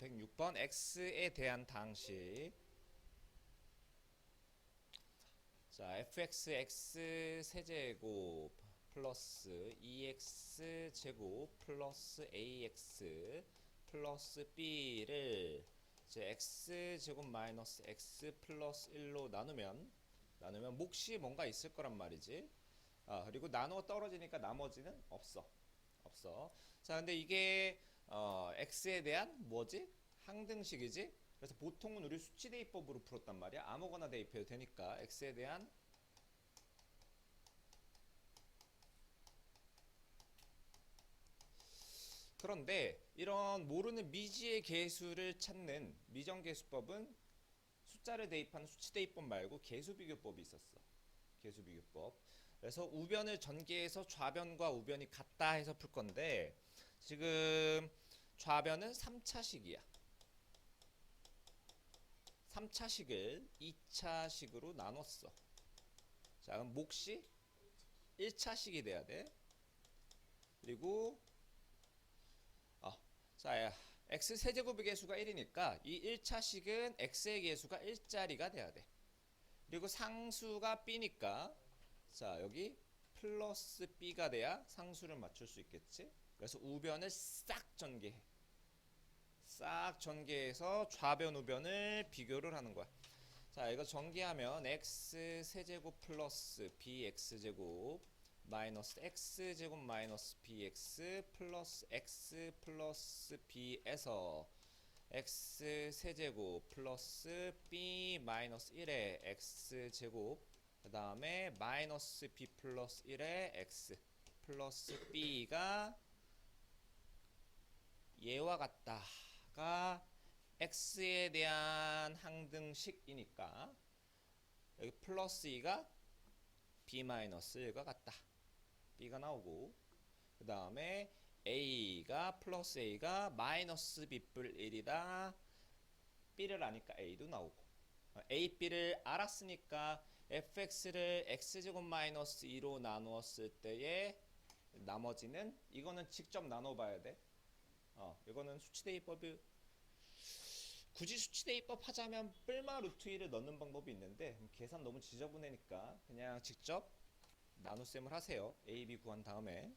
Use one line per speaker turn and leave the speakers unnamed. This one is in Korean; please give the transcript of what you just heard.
106번 x에 대한 당식. 자, fx x 세제곱 플러스 2x 제곱 플러스 ax 플러스 b를 이제 x 제곱 마이너스 x 플러스 1로 나누면 나누면 몫이 뭔가 있을 거란 말이지. 아, 그리고 나누어 떨어지니까 나머지는 없어. 없어. 자, 근데 이게 어, x에 대한 뭐지? 항등식이지? 그래서 보통은 우리 수치 대입법으로 풀었단 말이야. 아무거나 대입해도 되니까 x에 대한 그런데 이런 모르는 미지의 개수를 찾는 미정계수법은 숫자를 대입하는 수치 대입법 말고 개수 비교법이 있었어. 개수 비교법. 그래서 우변을 전개해서 좌변과 우변이 같다 해서 풀 건데 지금 좌변은 3차식이야. 3차식을 2차식으로 나눴어. 자, 그럼 몫이 1차식이 돼야 돼. 그리고 어, 자, 야, x 세제곱의 개수가 1이니까 이 1차식은 x의 개수가 1자리가 돼야 돼. 그리고 상수가 b니까 자, 여기 플러스 b가 돼야 상수를 맞출 수 있겠지? 그래서 우변을 싹 전개해. 싹 전개해서 좌변 우변을 비교를 하는 거야. 자, 이거 전개하면 x 세제곱 플러스 bx 제곱 마이너스 x 제곱 마이너스 bx 플러스 x 플러스 b에서 x 세제곱 플러스 b 마이너스 1의 x 제곱 그 다음에 마이너스 b 플러스 1의 x 플러스 b가 얘와 같다가 x에 대한 항등식이니까 여기 플러스 2가 b 마이너스 1과 같다. b가 나오고 그 다음에 a가 플러스 a가 마이너스 b뿔 1이다. b를 아니까 a도 나오고 어, a, b를 알았으니까 fx를 x제곱 마이너스 2로 나누었을 때에 나머지는 이거는 직접 나눠봐야 돼. 어, 이거는 수치대입법이 굳이 수치대입법 하자면 뿔마 루트 1을 넣는 방법이 있는데 계산 너무 지저분하니까 그냥 직접 나눗셈을 하세요. A, B 구한 다음에